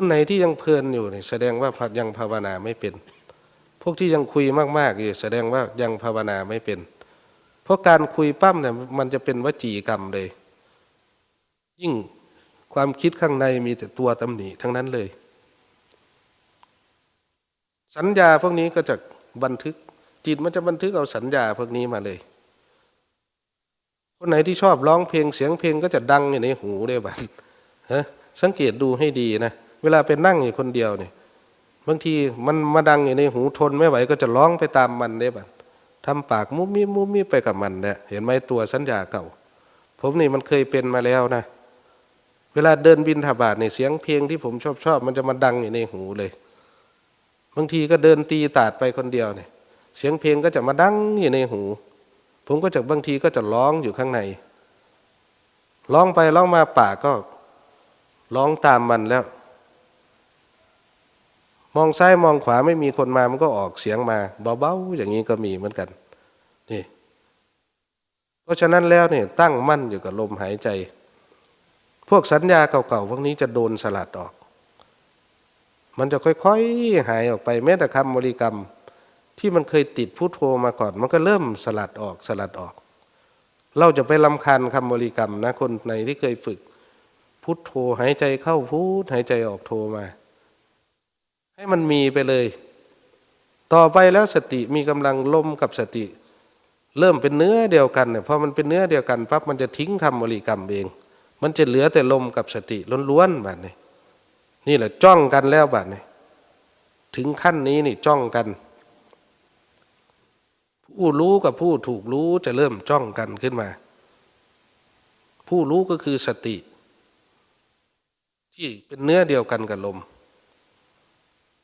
คนไหนที่ยังเพลินอยู่เนี่ยแสดงว่ายังภาวนาไม่เป็น พวกที่ยังคุยมากๆอยู่แสดงว่ายังภาวนาไม่เป็น เพราะการคุยปั้มเนี่ยมันจะเป็นวจีกรรมเลย ยิ่งความคิดข้างในมีแต่ตัวตำหนิทั้งนั้นเลย สัญญาพวกนี้ก็จะบันทึกจิตมันจะบันทึกเอาสัญญาพวกนี้มาเลย คนไหนที่ชอบร้องเพลงเสียงเพลงก็จะดังอยู่ในหูเลยบัดฮะสังเกตดูให้ดีนะ เวลาไปนั่งอยู่คนเดียวเนี่ยบางทีมันมาดังอยู่ในหูทนไม่ไหวก็จะร้องไปตามมันได้บัดทำปากมุมมิมุมมิไปกับมันเนี่ยเห็นไหมตัวสัญญาเก่า ผมนี่มันเคยเป็นมาแล้วนะ เวลาเดินบินทบาทเนี่ยเสียงเพลงที่ผมชอบชอบมันจะมาดังอยู่ในหูเลย บางทีก็เดินตีตาดไปคนเดียวเนี่ย เสียงเพลงก็จะมาดังอยู่ในหู ผมก็จะบางทีก็จะร้องอยู่ข้างในร้องไปร้องมาปากก็ร้องตามมันแล้ว มองซ้ายมองขวาไม่มีคนมามันก็ออกเสียงมาเบาๆอย่างนี้ก็มีเหมือนกันนี่เพราะฉะนั้นแล้วเนี่ยตั้งมั่นอยู่กับลมหายใจ พวกสัญญาเก่าๆพวกนี้จะโดนสลัดออก มันจะค่อยๆหายออกไปแม้แต่คำบริกรรม ที่มันเคยติดพุทโธมาก่อน มันก็เริ่มสลัดออกสลัดออก เราจะไปลำคาญคำบริกรรมนะคนไหนที่เคยฝึกพุทโธหายใจเข้าพุทหายใจออกโธมา ให้มันมีไปเลย ต่อไปแล้วสติมีกำลังลมกับสติ เริ่มเป็นเนื้อเดียวกันเนี่ยพอมันเป็นเนื้อเดียวกันปั๊บมันจะทิ้งคำบริกรรมเอง มันจะเหลือแต่ลมกับสติล้วนๆแบบนี้นี่แหละจ้องกันแล้วแบบนี้ถึงขั้นนี้นี่จ้องกัน ผู้รู้กับผู้ถูกรู้จะเริ่มจ้องกันขึ้นมา ผู้รู้ก็คือสติ ที่เป็นเนื้อเดียวกันกับลม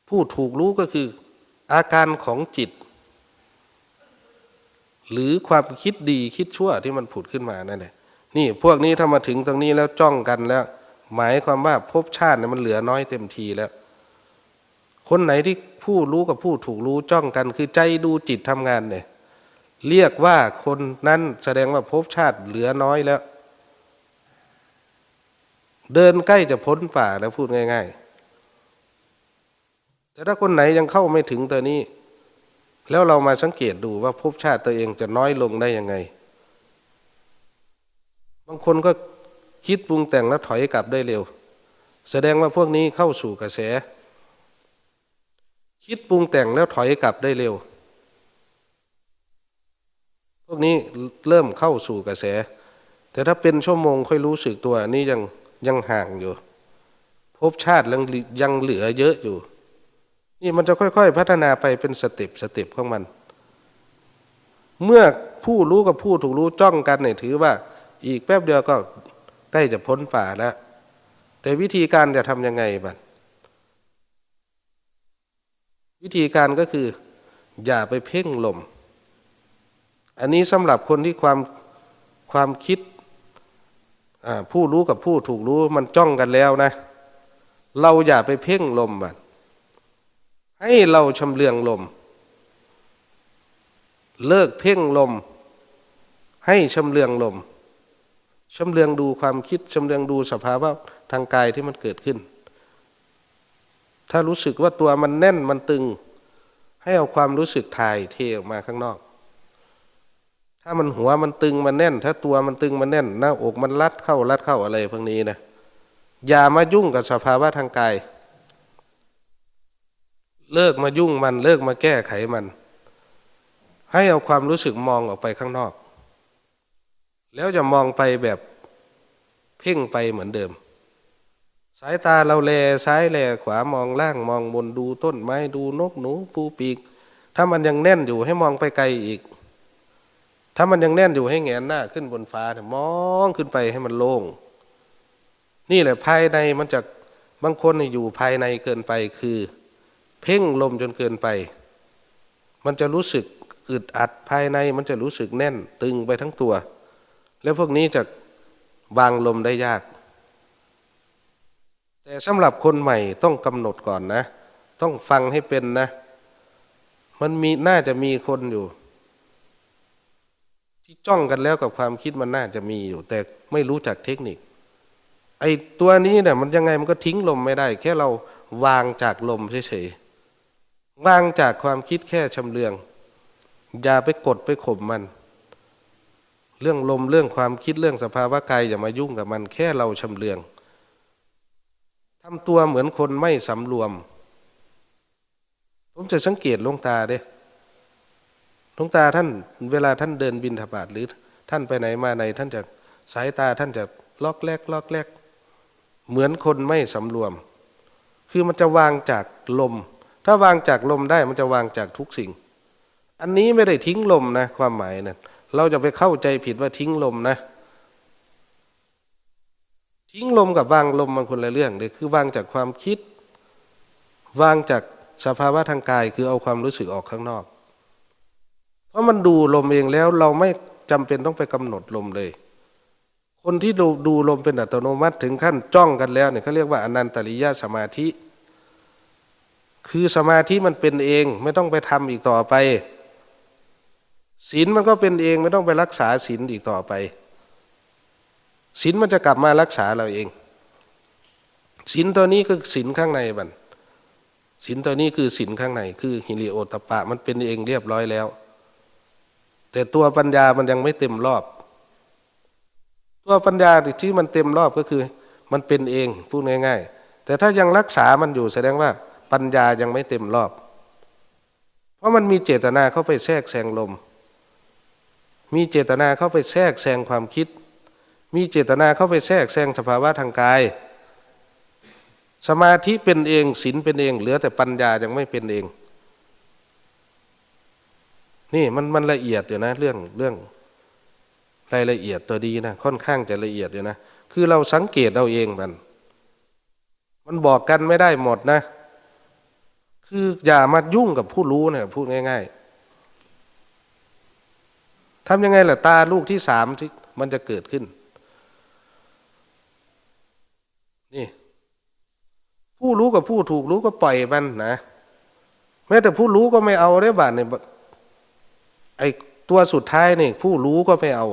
ผู้ถูกรู้ก็คือ อาการของจิต หรือความคิดดีคิดชั่วที่มันผุดขึ้นมานั่นแหละนี่พวกนี้ถ้ามาถึงตรงนี้แล้วจ้องกันแล้ว หมายความว่าภพชาติเนี่ยมันเหลือน้อยเต็มทีแล้ว คนไหนที่ผู้รู้กับผู้ถูกรู้จ้องกันคือใจดูจิตทำงานเนี่ยเรียกว่าคนนั้นแสดงว่าภพชาติเหลือน้อยแล้ว เดินใกล้จะพ้นป่าแล้วพูดง่าย ๆ แต่ถ้าคนไหนยังเข้าไม่ถึงตัวนี้ แล้วเรามาสังเกตดูว่าภพชาติตัวเองจะน้อยลงได้ยังไง บางคนก็คิดปรุงแต่งแล้วถอยกลับได้เร็ว แสดงว่าพวกนี้เข้าสู่กระแส คิดปรุงแต่งแล้วถอยกลับได้เร็ว พวกนี้เริ่มเข้าสู่กระแส แต่ถ้าเป็นชั่วโมงค่อยรู้สึกตัวนี่ยังยังห่างอยู่ภพชาติยังยังเหลือเยอะอยู่ นี่มันจะค่อย ๆ พัฒนาไปเป็นสเต็ปสเต็ปของมัน เมื่อผู้รู้กับผู้ถูกรู้จ้องกันเนี่ยถือว่า อีกแป๊บเดียวก็ใกล้จะพ้นป่าแล้ว แต่วิธีการจะทำยังไงบ้างวิธีการก็คือ อย่าไปเพ่งลม อันนี้สำหรับคนที่ความความคิดผู้รู้กับผู้ถูกรู้มันจ้องกันแล้วนะ เราอย่าไปเพ่งลมบัด ให้เราชำเลืองลม เลิกเพ่งลม ให้ชำเลืองลมชำเลืองดูความคิดชำเลืองดูสภาวะทางกายที่มันเกิดขึ้น ถ้ารู้สึกว่าตัวมันแน่นมันตึง ให้เอาความรู้สึกถ่ายเทออกมาข้างนอก ถ้ามันหัวมันตึงมันแน่น ถ้าตัวมันตึงมันแน่น หน้าอกมันรัดเข้ารัดเข้าอะไรพวกนี้นะอย่ามายุ่งกับสภาวะทางกาย เลิกมายุ่งมัน เลิกมาแก้ไขมัน ให้เอาความรู้สึกมองออกไปข้างนอก แล้วจะมองไปแบบเพ่งไปเหมือนเดิม สายตาเราแลซ้ายแลขวามองล่างมองบนดูต้นไม้ดูนกหนูปูปีก ถ้ามันยังแน่นอยู่ให้มองไปไกลอีก ถ้ามันยังแน่นอยู่ให้แงนหน้าขึ้นบนฟ้ามองขึ้นไปให้มันโล่งนี่แหละภายในมันจะบางคนอยู่ภายในเกินไปคือ เพ่งลมจนเกินไป มันจะรู้สึกอึดอัดภายใน มันจะรู้สึกแน่นตึงไปทั้งตัว แล้วพวกนี้จะวางลมได้ยาก แต่สำหรับคนใหม่ต้องกำหนดก่อนนะ ต้องฟังให้เป็นนะ มันมีน่าจะมีคนอยู่ ที่จ้องกันแล้วกับความคิดมันน่าจะมีอยู่ แต่ไม่รู้จักเทคนิคไอ้ตัวนี้เนี่ยมันยังไงมันก็ทิ้งลมไม่ได้ แค่เราวางจากลมเฉยๆ วางจากความคิดแค่ชำเลือง อย่าไปกดไปข่มมัน เรื่องลมเรื่องความคิดเรื่องสภาวะกายอย่ามายุ่งกับมันแค่เราชำเลืองทำตัวเหมือนคนไม่สำรวม ผมจะสังเกตลงตาเด้ลงตาท่าน เวลาท่านเดินบินทบาทหรือ ท่านไปไหนมาไหนท่านจะสายตาท่านจะลอกแลกลอกแลกเหมือนคนไม่สำรวม คือมันจะวางจากลม ถ้าวางจากลมได้มันจะวางจากทุกสิ่ง อันนี้ไม่ได้ทิ้งลมนะ ความหมายนะั่นเราจะไปเข้าใจผิดว่าทิ้งลมนะ ทิ้งลมกับวางลมมันคนละเรื่องเลยคือวางจากความคิด วางจากสภาวะทางกายคือเอาความรู้สึกออกข้างนอก เพราะมันดูลมเองแล้วเราไม่จำเป็นต้องไปกำหนดลมเลย คนที่ดูดูลมเป็นอัตโนมัติถึงขั้นจ้องกันแล้วเนี่ยเขาเรียกว่าอนันตริยะสมาธิ คือสมาธิมันเป็นเองไม่ต้องไปทำอีกต่อไปศีลมันก็เป็นเองไม่ต้องไปรักษาศีลอีกต่อไปศีลมันจะกลับมารักษาเราเองศีลตัวนี้คือศีลข้างในมันศีลตัวนี้คือศีลข้างใน คือฮิริโอตปะ มันเป็นเองเรียบร้อยแล้ว แต่ตัวปัญญามันยังไม่เต็มรอบ ตัวปัญญาที่มันเต็มรอบก็คือ มันเป็นเองพูดง่าย ๆ แต่ถ้ายังรักษามันอยู่แสดงว่า ปัญญายังไม่เต็มรอบ เพราะมันมีเจตนาเข้าไปแทรกแซงลม มีเจตนาเข้าไปแทรกแซงความคิด มีเจตนาเข้าไปแทรกแซงสภาวะทางกาย สมาธิเป็นเองศีลเป็นเอง เหลือแต่ปัญญายังไม่เป็นเอง นี่มันมันละเอียดอยู่นะเรื่องเรื่องรายละเอียดตัวดีนะค่อนข้างจะละเอียดอยู่นะคือเราสังเกตเอาเองมัน มันบอกกันไม่ได้หมดนะ คืออย่ามายุ่งกับผู้รู้เนี่ยพูดง่าย ๆทำยังไงล่ะตาลูกที่สามที่มันจะเกิดขึ้น นี่ ผู้รู้กับผู้ถูกรู้ก็ปล่อยมันนะแม้แต่ผู้รู้ก็ไม่เอาได้บาทเนี่ยไอตัวสุดท้ายนี่ผู้รู้ก็ไม่เอา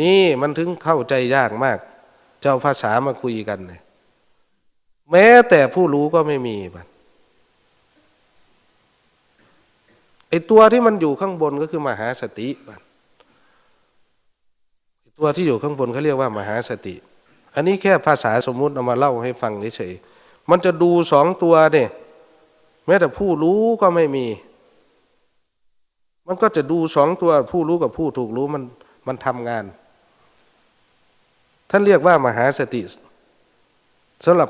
นี่มันถึงเข้าใจยากมาก เจ้าภาษามาคุยกันเนี่ย แม้แต่ผู้รู้ก็ไม่มีมันไอตัวที่มันอยู่ข้างบนก็คือมหาสติมันตัวที่อยู่ข้างบนเขาเรียกว่ามหาสติ อันนี้แค่ภาษาสมมุติเอามาเล่าให้ฟังเฉยๆมันจะดูสองตัวเนี่ยแม้แต่ผู้รู้ก็ไม่มี มันก็จะดูสองตัวผู้รู้กับผู้ถูกรู้มันมันทำงาน ท่านเรียกว่ามหาสติสำหรับ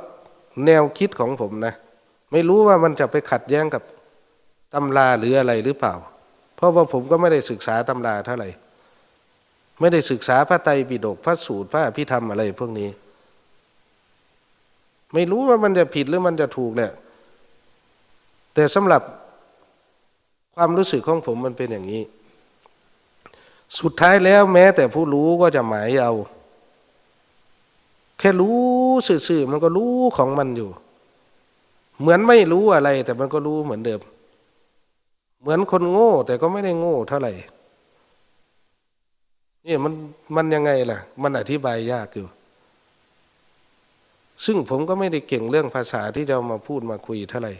แนวคิดของผมนะ ไม่รู้ว่ามันจะไปขัดแย้งกับตำราหรืออะไรหรือเปล่า เพราะว่าผมก็ไม่ได้ศึกษาตำราเท่าไหร่ไม่ได้ศึกษาพระไตรปิฎกพระสูตรพระอภิธรรมอะไรพวกนี้ ไม่รู้ว่ามันจะผิดหรือมันจะถูกเนี่ยแต่สำหรับความรู้สึกของผมมันเป็นอย่างนี้ สุดท้ายแล้วแม้แต่ผู้รู้ก็จะหมายเอา แค่รู้สื่อๆมันก็รู้ของมันอยู่ เหมือนไม่รู้อะไร แต่มันก็รู้เหมือนเดิม เหมือนคนโง่ แต่ก็ไม่ได้โง่เท่าไหร่นี่มันมันยังไงล่ะ มันอธิบายยากอยู่ ซึ่งผมก็ไม่ได้เก่งเรื่องภาษาที่จะมาพูดมาคุยเท่าไหร่